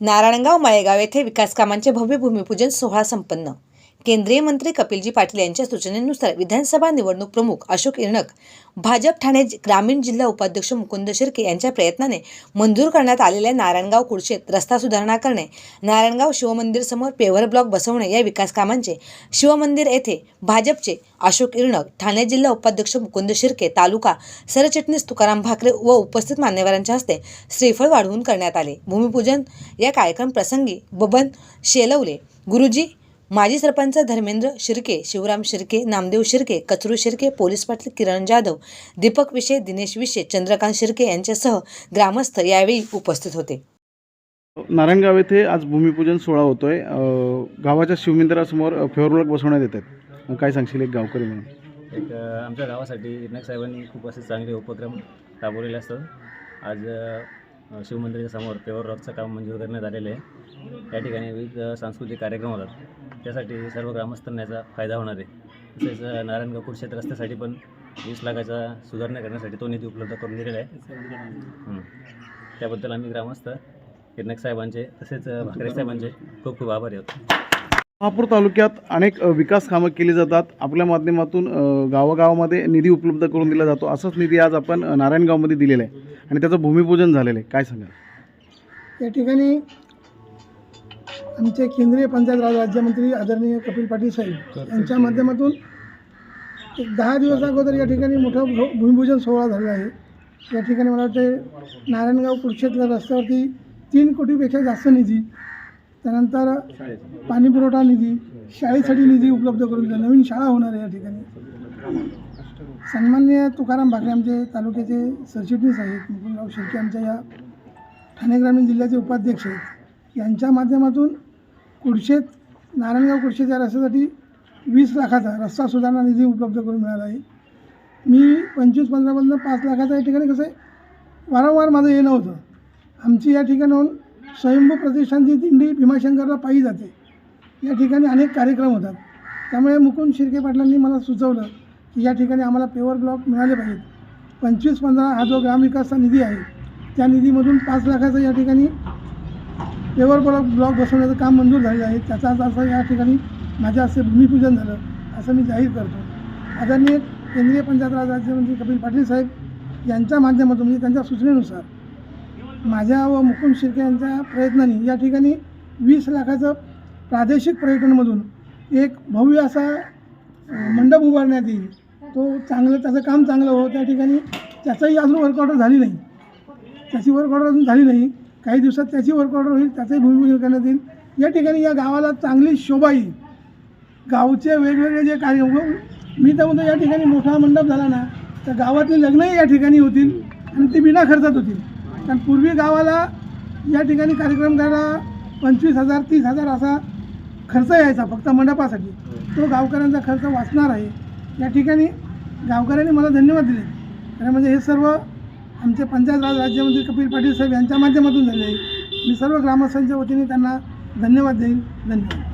नारायणगाव माळेगाव येथे विकासकामांचे भव्य भूमिपूजन सोहळा संपन्न. केंद्रीय मंत्री कपिलजी पाटील यांच्या सूचनेनुसार विधानसभा निवडणूक प्रमुख अशोक इर्णक भाजप ठाणे जि- ग्रामीण जिल्हा उपाध्यक्ष मुकुंद शिर्के यांच्या प्रयत्नाने मंजूर करण्यात आलेल्या नारायणगाव कुडशेत रस्ता सुधारणा करणे नारायणगाव शिवमंदिर समोर पेव्हर ब्लॉक बसवणे या विकास कामांचे शिवमंदिर येथे भाजपचे अशोक इर्णक ठाणे जिल्हा उपाध्यक्ष मुकुंद शिर्के तालुका सरचिटणीस तुकाराम भाकरे व उपस्थित मान्यवरांच्या हस्ते श्रीफळ वाढवून करण्यात आले. भूमिपूजन या कार्यक्रम प्रसंगी बबन शेलवले गुरुजी माजी सरपंच धर्मेंद्र शिर्के शिवराम शिर्के नामदेव शिर्के कचरू शिर्के पोलीस पाटील किरण जाधव दीपक विशे दिनेश विशे चंद्रकांत शिर्के यांच्यासह ग्रामस्थ यावेळी उपस्थित होते. नारायणगाव येथे आज भूमिपूजन सोहळा होतोय. गावाच्या शिवमंदिरासमोर ब्लॉक बसवण्यात येत आहेत. काय सांगशील एक गावकरी म्हणून? एक आमच्या गावासाठी इरनाक साहेबांनी खूप असे चांगले उपक्रम राबवलेले असतात. आज शिवमंदिराच्या समोर रॉकचं काम मंजूर करण्यात आलेले आहे. या ठिकाणी विविध सांस्कृतिक कार्यक्रम होतात. त्यासाठी सर्व ग्रामस्थांना याचा फायदा होणार आहे. तसेच नारायणगाव कुडशेत रस्त्यासाठी पण वीस लाखाचा सुधारणा करण्यासाठी तो निधी उपलब्ध करून दिलेला आहे. हं. त्याबद्दल आम्ही ग्रामस्थ किरनक साहेबांचे तसेच भाकरे साहेबांचे खूप खूप आभारी आहोत. शहापूर तालुक्यात अनेक विकास कामं केली जातात. आपल्या माध्यमातून गावागावामध्ये निधी उपलब्ध करून दिला जातो. असंच निधी आज आपण नारायणगावमध्ये दिलेला आहे. आणि त्याचं भूमिपूजन झालेलं आहे. काय सांगाल? या ठिकाणी आमचे केंद्रीय पंचायत राज राज्यमंत्री आदरणीय कपिल पाटील साहेब यांच्या माध्यमातून एक दहा दिवस अगोदर या ठिकाणी मोठा भू- भूमिपूजन सोहळा झाला आहे. या ठिकाणी मला वाटते नारायणगाव कुरुक्षेत्र रस्त्यावरती तीन कोटीपेक्षा जास्त निधी त्यानंतर पाणीपुरवठा निधी शाळेसाठी निधी उपलब्ध करून दिला. नवीन शाळा होणार आहे या ठिकाणी. सन्माननीय तुकाराम भाकरे आमचे तालुक्याचे सरचिटणीस आहेत. मुकुंदराव शिर्के आमच्या या ठाणे ग्रामीण जिल्ह्याचे उपाध्यक्ष आहेत. यांच्या माध्यमातून कुडशेत नारायणगाव कुडशेत या रस्त्यासाठी वीस लाखाचा रस्ता सुधारणा निधी उपलब्ध करून मिळाला आहे. मी पंचवीस पंधरामधनं पाच लाखाचा या ठिकाणी कसं आहे वारंवार माझं येणं होतं आमची या ठिकाणाहून स्वयंभू प्रतिष्ठानची दिंडी भीमाशंकरला पायी जाते या ठिकाणी अनेक कार्यक्रम होतात. त्यामुळे मुकुंद शिर्के पाटलांनी मला सुचवलं की या ठिकाणी आम्हाला पेवर ब्लॉक मिळाले पाहिजेत. पंचवीस पंधरा हा जो ग्रामविकासचा निधी आहे त्या निधीमधून पाच लाखाचा या ठिकाणी पेवर ब्लॉक ब्लॉक बसवण्याचं काम मंजूर झालेलं आहे. त्याचा आज असं या ठिकाणी माझ्या हस्ते भूमिपूजन झालं असं मी जाहीर करतो. आदरणीय केंद्रीय पंचायत राज राज्यमंत्री कपिल पाटील साहेब यांच्या माध्यमातून म्हणजे त्यांच्या सूचनेनुसार माझ्या व मुकुंद शिर्के यांच्या प्रयत्नांनी या ठिकाणी वीस लाखाचं प्रादेशिक पर्यटनमधून एक भव्य असा मंडप उभारण्यात येईल. तो चांगलं त्याचं काम चांगलं हो त्या ठिकाणी त्याचाही अजून वर्कआउट झाली नाही. त्याची वर्कआउट अजून झाली नाही. काही दिवसात त्याची वर्क ऑर्डर होईल त्याचंही भूमिपूजन करण्यात येईल. या ठिकाणी या गावाला चांगली शोभा येईल. गावचे वेगवेगळे जे कार्यक्रम मी तर म्हणतो या ठिकाणी मोठा मंडप झाला ना तर गावातली लग्नही या ठिकाणी होतील आणि ते बिना खर्चात होतील. कारण पूर्वी गावाला या ठिकाणी कार्यक्रम करायला पंचवीस हजार तीस हजार असा खर्च यायचा फक्त मंडपासाठी. तो गावकऱ्यांचा खर्च वाचणार आहे. या ठिकाणी गावकऱ्यांनी मला धन्यवाद दिले. कारण म्हणजे हे सर्व आमचे पंचायत राज राज्यमंत्री कपिल पाटील साहेब यांच्या माध्यमातून झाले. आहे मी सर्व ग्रामस्थांच्या वतीने त्यांना धन्यवाद देईन. धन्यवाद.